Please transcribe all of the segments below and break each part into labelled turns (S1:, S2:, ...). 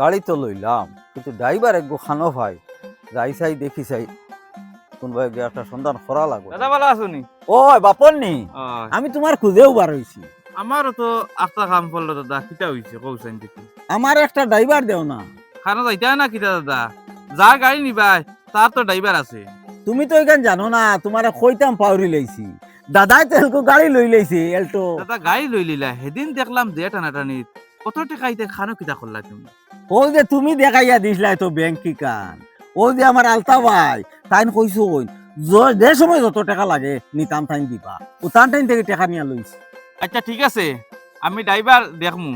S1: গাড়ি তো লইলাম কিন্তু ড্রাইভার এক খানো ভাই। যাই চাই দেখি চাই কোনবাই গিয়ে একটা সন্ধান করা লাগবে?
S2: দাদা ভালো
S1: ও বাপন নি। আমি তোমার খুঁজেও বার হইছি।
S2: আমারও তো আস্তা কাম করল দাদা। কিটা হইছে থেকে
S1: আমার একটা ড্রাইভার দেও না।
S2: খানা যাইতা না কিটা দাদা? যার গাড়ি নিবাই তার তো ড্রাইভার আছে।
S1: তুমি তো এখান জানো না তোমার কইতাম পাউরি লইছি। দাদাই তো গাড়ি লই লইছি এলটো।
S2: দাদা গাড়ি লই লিলা সেদিন দেখলাম যে টানাটানিত। কত টাকা আইতে খানো কিটা করলা তুমি?
S1: ও যে তুমি দেখাইয়া দিছিলাই তো ব্যাংক কি কান ও যে আমার আলতা ভাই তাইন কইছো য- যে সময় যত টাকা লাগে নিতাম তাইন দিবা ও তান টাইম থেকে টাকা নিয়া লইছি।
S2: আচ্ছা ঠিক আছে আমি ড্রাইভার দেখমু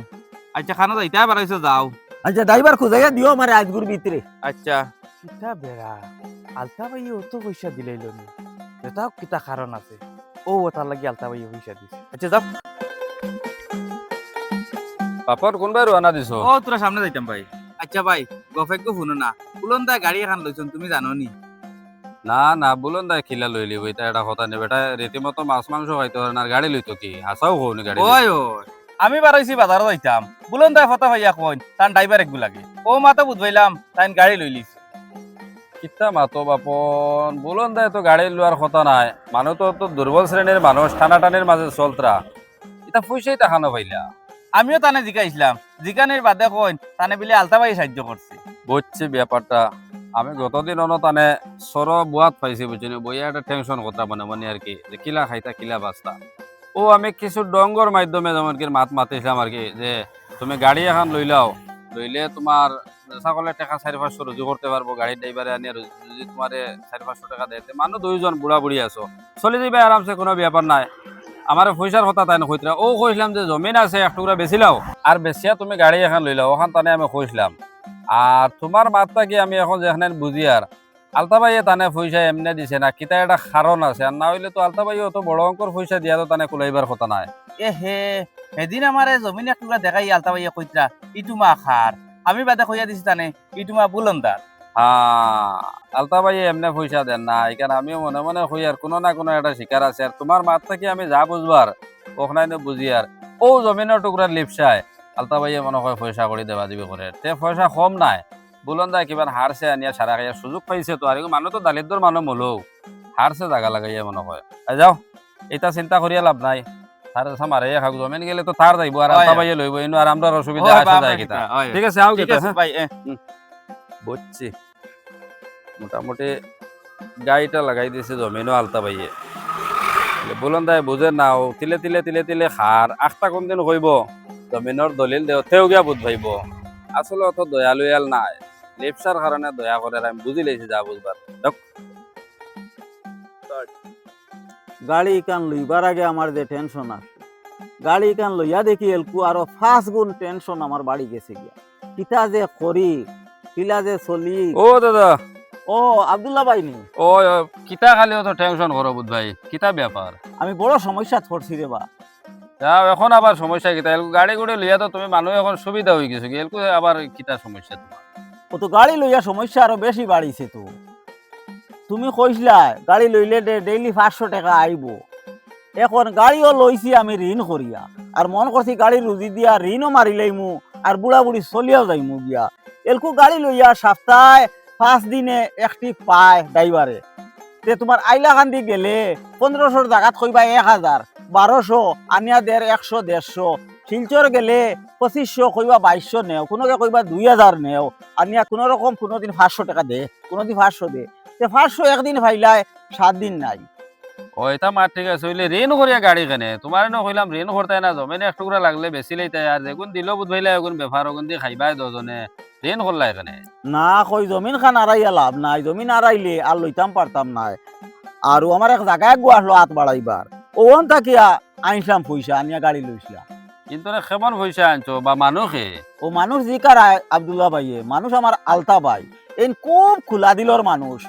S2: আচ্ছা খানা যাইতা বাড়াইছো যাও।
S1: আচ্ছা ড্রাইভার খুঁজাইয়া দিও আমার আজগুর ভিতরে।
S2: আচ্ছা। কিতা বেড়া আলতা ভাই অত পয়সা দিলাইল নি এটাও কিতা কারণ আছে? ও ওটার লাগি আলতা ভাই পয়সা দিছে। আচ্ছা যাও।
S3: পাপর কোনবাই রওনা দিছো
S2: ও তোরা সামনে যাইতাম ভাই। আচ্ছা ভাই গফেককে শুনো না। উলন্দা গাড়ি এখন লইছন তুমি জানো নি
S3: না না বলুন দা খিলা লই লিব এটা এটা কথা নেই বেটা রীতিমতো মাছ মাংস খাইতে পারে না আর গাড়ি লইতো কি? হাসাও হওনি গাড়ি
S2: ওই ওই আমি বারাইছি বাজারে যাইতাম। বুলন্দা ফটা ভাইয়া কইন তান ড্রাইভার একগু লাগে। ও মাতা বুঝবাইলাম তাইন গাড়ি লই লিছি।
S3: কিতা মাতো বাপন বলুন দা তো গাড়ি লোৱাৰ কথা নাই। মানুহ তো তো দুর্বল শ্রেণির মানুষ টানাটানির মাঝে চলতরা এটা পয়সাই টাকানো পাইলা
S2: আমিও তানে জিকাইছিলাম। জিকানের বাদে কইন, তানে বিলে আলতা ভাই সাহায্য করছে।
S3: বুঝছি ব্যাপারটা। আমি যতদিন অন তানে সর বুয়াত পাইছি, বুঝছি বইয়া একটা টেনশন কথা মনে মনে আর কি, যে কিলা খাইতা, কিলা বাস্তা ও, আমি কিছু ডঙ্গর মাধ্যমে যেমন কি মাত মাতিছিলাম আর কি, যে তুমি গাড়ি এখন লই লাও। লইলে তোমার সকলে টাকা চারি পাঁচশো রুজু করতে পারব গাড়ির ড্রাইভারে আনি আর যদি তোমার চারি পাঁচশো টাকা দেয় মানুষ দুইজন বুড়া বুড়ি আছো। চলে যাবে আরামসে কোনো ব্যাপার নাই। আমার পয়সার কথা তাই নকইতরা ও কইছিলাম যে জমিন আছে, এক টুকরা বেশি লাও। আর বেশিয়া তুমি গাড়ি এখন লই লাও ওখান তানে আমি কইছিলাম আর তোমার মাতটা কি আমি এখন যেখানে বুঝি আর আলতাবাইয়ে তানে পয়সা এমনি দিছে না, কিতা একটা কারণ আছে। আর না হইলে তো আলতাবাই অত বড় অঙ্কর পয়সা দিয়া তানে কুলাইবার কথা নাই।
S2: এ হে সেদিন আমারে জমিন এক টুকরা দেখাই আলতা ভাইয়া কইতরা ইটুমা খার আমি বাদে কইয়া দিছি তানে ইটুমা বুলন্দার
S3: হ্যাঁ আলতাবাই এমনি পয়সা দেন না। এখানে আমিও মনে মনে হই আর কোনো না কোনো একটা শিকার আছে। আর তোমার মাতটা কি আমি যা বুঝবার ওখানে বুঝি আর। ও জমিনের টুকরা লিপসায় আলতাবাইয়ে মনে হয় পয়সা করে দেবা দিবি করে। তে পয়সা কম নাই। বুলন্দা কিমান হারছে আনিয়া সারা খাইয়া সুযোগ পাইছে তো। আর মানুহ তো দালিদ্র মানুহ মলৌ হারছে জাগা লাগাইয়া মনে হয় আই যাও এটা চিন্তা করিয়া লাভ নাই। তার আছে মারে খাক জমিন গেলে তো তার যাইব আর
S2: হয়।
S3: আলতাবাইয়ে লইব এনো আর আমরা অসুবিধা আছে যায় কিতা। ঠিক আছে আও কিতা?
S2: ভাই
S3: বুঝছি মোটামুটি গাড়িটা লাগাই দিয়েছে জমিনও আলতা পাইয়ে বলুন তাই বুঝে নাও তিলে তিলে তিলে তিলে খার আখটা কোন দিন কইব জমিনের দলিল দেও তেও গিয়া বুধ ভাইব। আসলে অত দয়ালুয়াল নাই। লেপসার কারণে দয়া করে আমি বুঝি লেছি যা বুঝবার
S1: গাড়ি কান লইবার আগে আমার যে টেনশন আছে। গাড়ি কান লইয়া দেখি এলকু আরও ফার্স্ট গুণ টেনশন আমার বাড়ি গেছে গিয়া। কিতা যে করি কিলা যে চলি।
S3: ও দাদা।
S1: ও আব্দুল্লাহ ভাই নি?
S3: ও কিতা খালি অত টেনশন করো বুধ ভাই? কিতা ব্যাপার
S1: আমি বড় সমস্যা পড়ছি রে বা।
S3: যাও এখন আবার সমস্যা কিতা? গাড়ি গুড়ি লইয়া তো তুমি মানুষ এখন সুবিধা হয়ে গেছো এলকু আবার কিতা সমস্যা তোমার
S1: ও তো গাড়ি লইয়া সমস্যা আরও বেশি বাড়িছে তো। তুমি কইসলা গাড়ি লইলে ডেইলি পাঁচশো টাকা আইব। এখন গাড়িও লইছি আমি ঋণ করিয়া। আর মন করছি গাড়ি রুজি দিয়া ঋণও মারি লাইমু আর বুড়া বুড়ি চলিয়াও যাইমু গিয়া। এলকু গাড়ি লইয়া সপ্তাহে পাঁচ দিনে একটি পায় ড্রাইভারে। তে তোমার আইলাকান্দি গেলে পনেরোশোর জায়গাত কইবা এক হাজার, বারোশো আনিয়া দেড় একশো, দেড়শো। শিলচর গেলে পঁচিশশো কইবা বাইশশো নেও, কোনোকে কইবা দুই হাজার নেও। আনিয়া কোনো রকম কোনোদিন পাঁচশো টাকা দে, কোনোদিন পাঁচশো দে। তে পাঁচশো একদিন ফাইলায় সাত দিন নাই।
S3: ও এটা মার ঠিক আছে, হইলে ঋণ করিয়া গাড়ি কেনে। তোমার ন কইলাম ঋণ করতে না, জমিনে এক টুকরা লাগলে বেশি লইতে আর যেগুন দিল বুধবাইলে এগুন বেফার ওগুন দিয়ে খাইবাই দজনে ঋণ করলা এখানে
S1: না কই জমিন খান আড়াইয়া লাভ নাই জমিন আড়াইলে আর লইতাম পারতাম নাই। আর আমার এক জায়গায় গো আসলো হাত বাড়াইবার ওন থাকিয়া আইনলাম পয়সা আনিয়া গাড়ি লইছিলাম
S3: কিন্তু কেমন পয়সা আনছো? বা মানুষে
S1: ও মানুষ জিকার আবদুল্লাহ ভাইয়ে মানুষ আমার আলতা ভাই। এন খুব খোলা দিলর মানুষ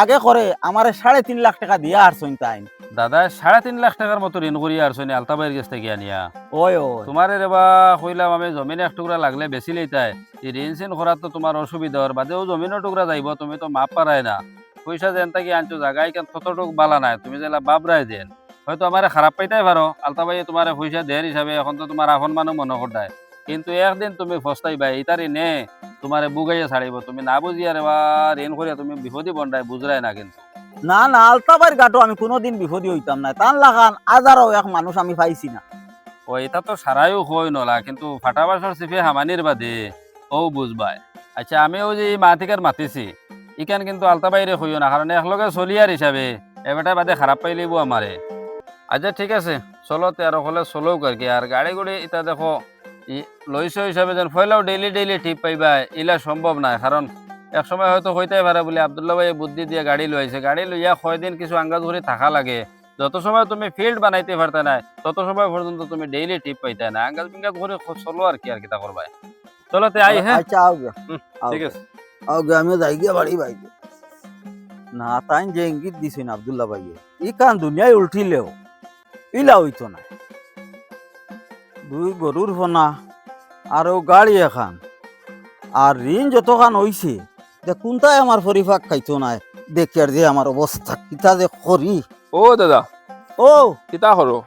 S1: আগে করে আমার সাড়ে তিন লাখ টাকা দিয়া আসছেন তাই
S3: দাদা সাড়ে তিন লাখ টাকার মতো ঋণ করিয়া আর শোনে আলতাবাইয়ের কাছ থেকে আনিয়া।
S1: ওই ও
S3: তোমার রেবা কইলাম আমি জমিনে এক টুকরা লাগলে বেশি লইতাই এই ঋণ সিন করার তো তোমার অসুবিধা হওয়ার বাদেও জমিনের টুকরা যাইব তুমি তো মাপ পারাই না। পয়সা যেন তাকি আনছো জায়গায় কেন ততটুক বালা নাই তুমি যেলা বাবরাই দেন। হয়তো আমার খারাপ পাইতাই পারো আলতাবাইয়ে তোমার পয়সা দেয়ার হিসাবে এখন তো তোমার আপন মানুষ মনে করতায় কিন্তু একদিন তুমি ফস্তাইবা ইতারি নে। তোমারে বুগাইয়া ছাড়িব তুমি না বুঝিয়া রে বা ঋণ করিয়া তুমি বিপদে বন্ধাই বুঝরাই না কিন্তু।
S1: না না আলতাবাইর গাটো আমি কোনোদিন বিপদী হইতাম না। তান লাগান হাজারও এক মানুষ আমি পাইছি না।
S3: ও এটা তো সারাইও কই নলা কিন্তু ফাটাবাসর চিফে হামানির বাদে ও বুঝবাই আচ্ছা আমিও যে এই মাতিকার মাতিছি ইখান কিন্তু আলতা বাইরে হইও না কারণ একলগে চলিয়ার হিসাবে এবারটা বাদে খারাপ পাইলিব আমারে। আচ্ছা ঠিক আছে চলো তেরো হলে চলো আর কি আর গাড়ি গুড়ি এটা দেখো লইছ হিসাবে যেন ফয়লাও ডেইলি ডেইলি ঠিক পাইবা ইলা সম্ভব নাই। কারণ এক সময় হয়তো হইতে পারে বলে আবদুল্লাহ ভাই বুদ্ধি দিয়ে গাড়ি লইছে গাড়ি লইয়া কয়দিন কিছু আঙ্গাজ ঘুরে থাকা লাগে। যত সময় তুমি ফিল্ড বানাইতে পারতে না তত সময় পর্যন্ত তুমি ডেইলি টিপ পাইতে না আঙ্গাজ বিঙ্গাজ ঘুরে চলো আর কি আর কিতা করবা। চলো তে আই হ্যাঁ?
S1: আচ্ছা আও
S3: ঠিক আছে।
S1: আও গে আমিও যাই গিয়া বাড়ি বাইক না তাই যে ইঙ্গিত দিছেন আবদুল্লাহ ভাই ই কান দুনিয়ায় উল্টিলেও ইলা হইতো না। দুই গরুর ফোনা আর ও গাড়ি এখান। আর ঋণ যতখান হইছে যে কোনটাই আমার পরিভাগ খাইতো না। দেখি আর যে আমার অবস্থা কিতা যে করি।
S4: ও দাদা
S1: ও
S4: কিতা করো?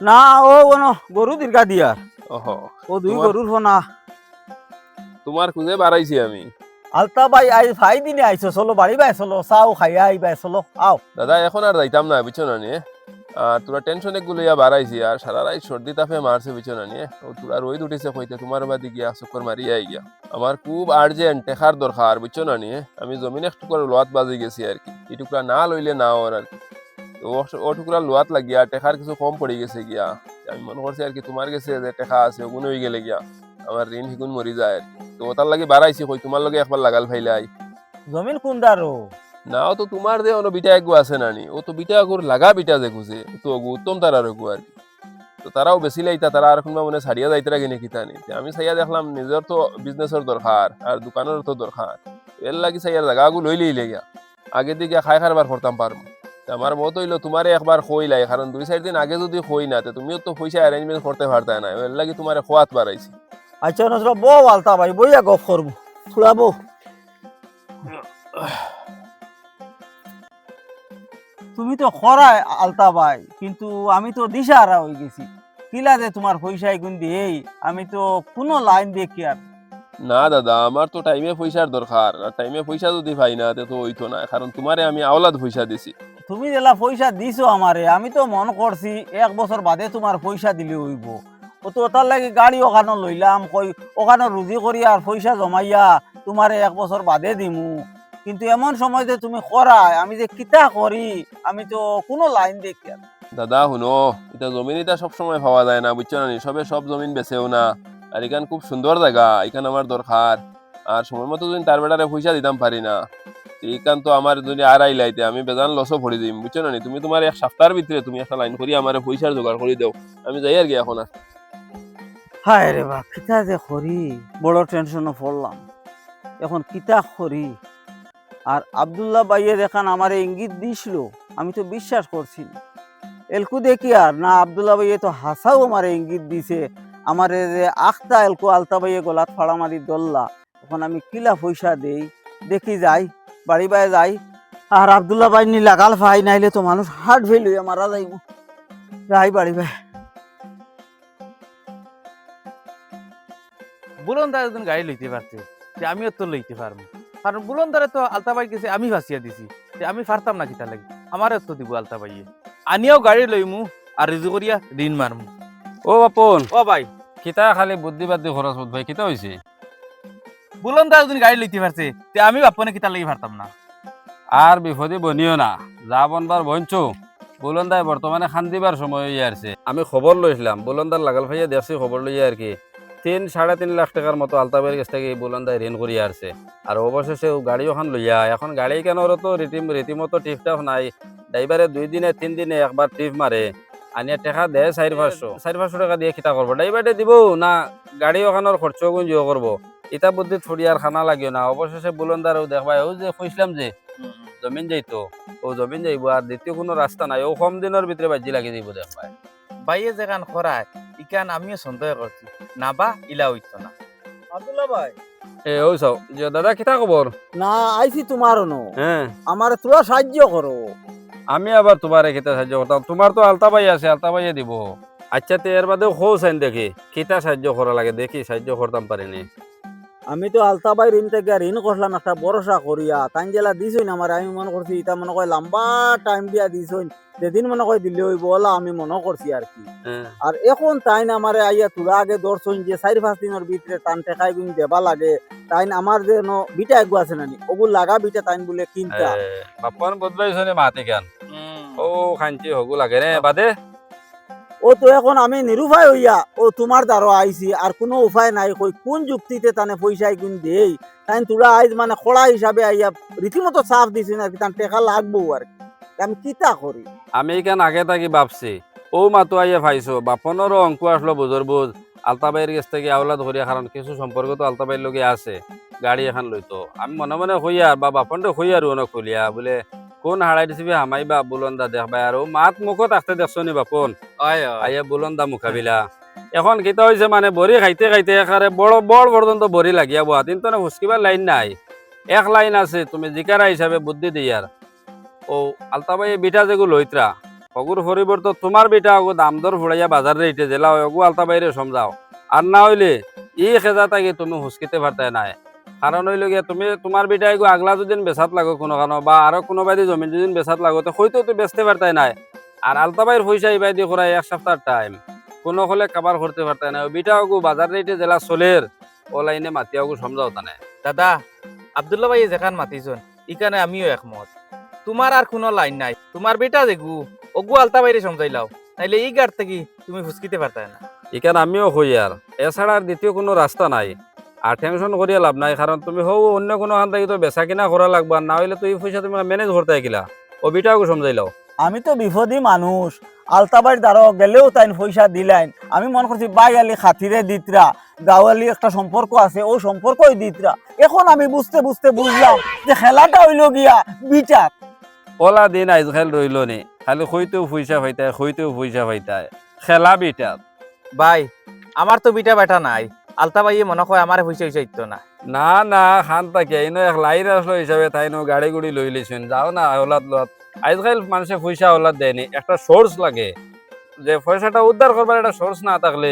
S1: না ও কোন গরু দীর্ঘা দিয়ার।
S4: ওহ
S1: ও দুই গরুর ফোনা
S4: তোমার খুঁজে বাড়াইছি আমি?
S1: আলতা ভাই আই ভাই দিনে আইছো চলো বাড়ি বাই চলো চাও খাইয়া আইবাই চলো আও
S4: দাদা এখন আর যাইতাম না বুঝছ না নিয়ে আর তোরা টেনশন এগুলো ইয়া বাড়াইছি আর সারা রাত সর্দি তাপে মারছে বুঝছ না নিয়ে। ও তোরা রোদ উঠেছে কইতে, তোমার বাদি গিয়া চক্কর মারিয়া গিয়া। আমার খুব আর্জেন্ট টেকার দরকার বুঝছ না? নিয়ে আমি জমিন একটু করে লোয়াত বাজি গেছি আর কি। এই টুকরা না লইলে না ওর আর কি। ও- টুকরা লোয়াত লাগিয়া টেকার কিছু কম পড়ে গেছে গিয়া। আমি মনে করছি আর কি তোমার গেছে যে টেকা আছে ওগুন হয়ে গেলে গিয়া আমার ঋণ হিগুন মরি যায় তো ওটার লাগে বাড়াইছি কই, তোমার লগে একবার লাগাল ফাইলাই
S1: জমিন কুন্দারো
S4: না ও তো তোমার যে অন্য বিটা এগু আছে নানি। ও তো বিটা এগুর লাগা বিটা যে তো অগু উত্তম তারার এগু আর কি। তো তারাও বেশি লাইতা তারা আর কোনবা মানে ছাড়িয়া যাইতে লাগে নাকি তা তে আমি চাইয়া দেখলাম নিজের তো বিজনেসের দরকার আর দোকানের তো দরকার এর লাগি চাইয়ার জায়গা আগু লই লইলে গিয়া আগে দিকে খাই খারবার করতাম পারব আমার মত হইল তোমারে একবার খইলাই কারণ দুই চার দিন আগে যদি খই না তে তুমিও তো পয়সা অ্যারেঞ্জমেন্ট করতে পারতা না এর লাগি তোমারে খোয়াত বাড়াইছি
S1: আচ্ছা নজর বউ আলতা ভাই বইয়া গপ করব ফুলাবো তুমি তো খরায় আলতা ভাই কিন্তু আমি তো দিশাহারা হয়ে গেছি। কিলা যে তোমার পয়সা এগুন দিয়েই আমি তো কোনো লাইন দেখি আর?
S4: না দাদা আমার তো টাইমে পয়সার দরকার আর টাইমে পয়সা যদি পাই না তে তো হইতো না কারণ তোমারে আমি আওলাদ পয়সা দিছি।
S1: তুমি যেলা পয়সা দিছো আমারে আমি তো মন করছি এক বছর বাদে তোমার পয়সা দিলে হইব। ও তো ওটার লাগে গাড়ি ওখানে লইলাম কই ওখানে রুজি করি আর পয়সা জমাইয়া তোমারে এক বছর বাদে দিমু। কিন্তু এমন সময় যে তুমি করায় আমি যে কিতা করি আমি তো কোনো লাইন দেখি আর
S4: দাদা শুনো এটা জমিন এটা সবসময় পাওয়া যায় না বুঝছ না নি? সবে সব জমিন বেছেও না। আর এখান খুব সুন্দর জায়গা এখান আমার দরকার। আর সময় মতো যদি তার বেটারে পয়সা দিতাম পারি না। এইখান তো আমার যদি আর আইলাইতে আমি বেজান লসও ভরি দিম বুঝছ না তুমি তোমার এক সপ্তাহের ভিতরে তুমি একটা লাইন করি আমার পয়সার জোগাড় করে দাও। আমি যাই আর কি এখন আর।
S1: হায় রে বা কিতা যে করি বড় টেনশনে পড়লাম। এখন কিতা করি? আর আবদুল্লাহ বাইয়ের এখান আমার ইঙ্গিত দিছিল, আমি তো বিশ্বাস করছি এলকু দেখি আর, না, আবদুল্লাহ বাইয়ে তো হাসাও আমার ইঙ্গিত দিছে, আমার যে আখতা এলকু আলতা বাইয়ে গলাত ফাড়া মারি দল্লা, এখন আমি কিলা পয়সা দেই, দেখি যাই, বাড়ি বাই যাই। আর আবদুল্লাহ বাই নি লাগাল ফাই নাইলে তো মানুষ হার্ট ফেল হইয়া মারা যাইব। যাই বাড়ি বাই।
S2: বুলন্দার একজন গাড়ি লইতে পারছে যে আমিও তো লইতে পারব। কারণ বুলন্দারে তো আলতাবাই গেছে আমি ভাসিয়া দিছি। যে আমি পারতাম না কিতা লাগি? আমারও তো দিব আলতাবাইয়ে আনিয়াও গাড়ি লইমু আর রিজু করিয়া ঋণ মারমু।
S3: ও বাপন।
S2: ও ভাই।
S3: কিতা খালি বুদ্ধি খরচ বোধ ভাই কিতা হয়েছে
S2: বুলন্দার একজন গাড়ি লইতে পারছে তে আমি বাপনে কিতা লাগি পারতাম না?
S3: আর বিপদে বনিও না। যা বনবার বঞ্চো বুলন্দায় বর্তমানে খান্দিবার সময় আসছে আমি খবর লইছিলাম বুলন্দার লাগাল ভাইয়া দেখছি খবর লইয়া আর কি। তিন, সাড়ে তিন লাখ টাকার মতো আলতাবের কাছ থেকে এই বুলন্দায় ঋণ করিয়া আসছে আর অবশেষে গাড়ি ওখান লইয়া এখন গাড়ি কেন তো রীতি, রীতিমতো টিপটাপ নাই। ড্রাইভারে দুই দিনে, তিন দিনে একবার টিপ মারে। আনিয়া টাকা দেয় চারি, পাঁচশো। চারি, পাঁচশো টাকা দিয়ে কিতা করব। ড্রাইভারে দিব না গাড়ি ওখানোর খরচ গুঞ্জ করব। ইটা বুদ্ধি থুড়ি আর খানা লাগিও না। অবশেষে বুলন্দার ও দেখবাই ও যে কইছিলাম যে, জমিন যাইতো, ও জমিন যাইব আর দ্বিতীয় কোনো রাস্তা নাই। ও কম দিনের ভিতরে বাজি লাগি যাইব দেখবাই
S2: বাইয়ে যেখান খরায় ইকান আমিও সন্দেহ করছি। না বা ইলা হইত না।
S1: আব্দুল্লাহ ভাই।
S3: এ ও যে দাদা কিতা খবর
S1: না আইছি তোমার নো।
S3: হ্যাঁ
S1: আমার তোরা সাহায্য করো।
S3: আমি আবার তোমারে কিতা সাহায্য করতাম? তোমার তো আলতা ভাই আছে আলতা বাইয়ে দিব। আচ্ছা তে এর বাদেও খো চাইন দেখি কিতা সাহায্য করা লাগে দেখি সাহায্য করতাম পারিনি।
S1: আমি তো আলতাবাই ঋণ থেকে ঋণ করলাম একটা ভরসা করিয়া তাই জেলা দিছইন আমার আমি মনে করছি এটা মনে কয় লম্বা টাইম দিয়া দিছইন। যেদিন মনে কয় দিলে হইব ওলা আমি মনে করছি আর কি। আর এখন তাই না আমারে আইয়া তোরা আগে দর্শন যে চারি পাঁচ দিনের ভিতরে টান টেকাই গুণ দেবা লাগে। তাই আমার যে ন বিটা এগু আছে নানি ওগুলো লাগা বিটা তাইন বলে কিনতা।
S3: বাপন বদলাইছ নে মাতি কেন ও খাঞ্চি হগু লাগে রে বাদে?
S1: ও তো এখন আমি নিরুপায় হইয়া, ও তোমার দ্বারা আইছি, আর কোনো উপায় নাই, কই কোন যুক্তিতে তানে পয়সা গুণ দেই? তাই তোরা আইজ মানে খোলা হিসাবে আইয়া রীতিমতো চাপ দিছি না কি, তান টেকা লাগবো আর আমি কিতা করি?
S3: আমি কেন আগে থাকি ভাবছি, ও মাতো আইয়া পাইছো বাপনেরও অঙ্ক আসলো বুঝর বুঝ আলতাবাইয়ের কাছ থেকে আওলাদ করিয়া কারণ কিছু সম্পর্ক তো আলতাবাইয়ের লগে আছে, গাড়ি এখন লইতো আমি মনে মনে হইয়ার বা বাপনটা হইয়ার অনেক খুলিয়া বলে কোন হারাই দিছিবি? হামাই বা বুলন্দা দেখবাই আর ও মাত মুখত আসতে দেখছ নি বাপন আইয়া বুলন্দা মুখাবিলা। এখন কিতা হয়েছে মানে বড়ি খাইতে খাইতে একারে বড় বড় পর্যন্ত বড়ি লাগিয়া বহা। কিন্তু না হুসকিবার লাইন নাই। এক লাইন আছে তুমি জিকারা হিসাবে বুদ্ধি দিয়ার ও আলতাবাই বিটা যেগু লইত্রা অগুর পরিবর্তে তোমার বিটা অগু দাম দর ফুড়াইয়া বাজার রেটে জেলা অগু আলতাবাইরে সমঝাও আর না হইলে ই খেজা তাকে তুমি হুসকিতে পারতে নাই। কারণ হইল গিয়া তুমি তোমার বিটা এগু আগলা যদিন বেচাত লাগো কোনো কারণ বা আরও কোনোবাই জমিন যদিন বেচাত লাগো তো হয়তো তো বেচতে পারতাই নাই। আর আলতাবাইর পয়সা ইবাই দিয়ে করাই এক সপ্তাহ টাইম কোনো হলে কাবার করতে পারতাই না বিটা অগু বাজার রেটে জেলা চলের ও লাইনে মাতিয়া অগু সমঝাও তানে।
S2: দাদা আব্দুল্লাহ ভাই যেখান মাতিছন ইখানে আমিও একমত। তোমার আর কোনো লাইন নাই। তোমার বেটা দেখু অগু আলতা বাইরে সমঝাইলাও নাইলে এই গাড় থেকে তুমি ফুসকিতে পারতাই না
S3: এখানে আমিও হই আর এছাড়া আর দ্বিতীয় কোনো রাস্তা নাই। আর টেনশন করিয়া লাভ নাই কারণ তুমি হও অন্য কোনো হান থাকি তো বেচা কিনা করা লাগবে আর না হইলে তো এই পয়সা তুমি ম্যানেজ করতে গিলা ও বিটাও সমঝাইলাও
S1: আমি তো বিপদী মানুষ আলতাবাড়ির দ্বারা গেলেও তাই পয়সা দিলাইন আমি মনে করছি বাই আলি খাতিরে দিতরা গাওয়ালি একটা সম্পর্ক আছে ও সম্পর্কই দিতরা এখন আমি বুঝতে বুঝতে বুঝলাম যে খেলাটা হইল গিয়া বিচার
S3: ওলা দিন আইজ খেল রইল নি। খালি হইতেও পয়সা পাইতায় হইতেও পয়সা পাইতায় খেলা বিটা
S2: ভাই আমার তো বিটা বেটা নাই। আলতা ভাইয়ে মনে হয় আমার পয়সা হইসা ইত্তো না।
S3: না না খান তাকে ইনো এক লাইন আসলো হিসাবে তাই নো গাড়ি গুড়ি লই লিছেন। যাও না ওলাদ লত আজকাল মানুষে পয়সা ওলাদ দেয়নি একটা সোর্স লাগে। যে পয়সাটা উদ্ধার করবার একটা সোর্স না থাকলে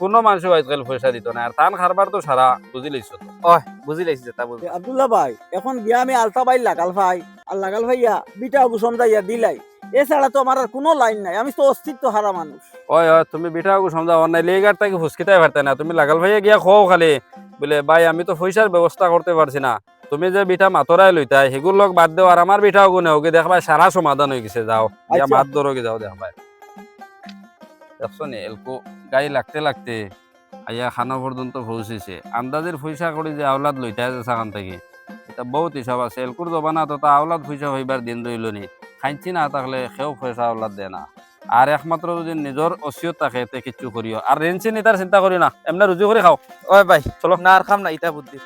S3: কোনো মানুষও আজকাল পয়সা দিত না। আর তান খারবার তো সারা বুঝি লিছ তো?
S2: ওহ বুঝি লাইছি তা বুঝি
S1: আব্দুল্লাহ ভাই এখন গিয়া আমি আলতাবাড়ি লাগাল ভাই। আর লাগাল ভাইয়া বিটা গুসম যাইয়া দিলাই। এছাড়া তো আমার আর কোনো লাইন নাই। আমি তো অস্তিত্ব হারা মানুষ।
S3: ওই ওই তুমি বিঠাও সমঝাও। নাই লেগার তাকে ফুসকিতে পারতে না। তুমি লাগাল ভাইয়া গিয়া খো খালি। বলে ভাই আমি তো পয়সার ব্যবস্থা করতে পারছি না। তুমি যে বিঠা মাতরাই লইতাই সেগুর লোক বাদ দেও। আর আমার বিঠাও গুনে হোক দেখবাই সারা সমাধান হয়ে গেছে যাও। গিয়া
S1: আচ্ছা।
S3: মাত ধরোগে যাও দেখবাই দেখছ নি এলকো গাই লাগতে লাগতে আইয়া খানা পর্যন্ত পৌঁছেছে। আন্দাজের পয়সা করে যে আওলাদ লইতে আছে সাখান থেকে। এটা বহুত হিসাব আছে। এলকুর জবানা তো তা আওলাদ পয়সা হইবার দিন রইল নি। খাইছি না তাহলে সেও পয়সা আওলাদ দেয় না। আর একমাত্র যদি নিজের অসিয়ত থাকে তে কিচ্ছু করিও। আর রেঞ্চি নিতার চিন্তা করি না এমনি রুজু করে খাও
S2: ওই ভাই
S3: চলো।
S2: না আর খাম না ইটা বুদ্ধি।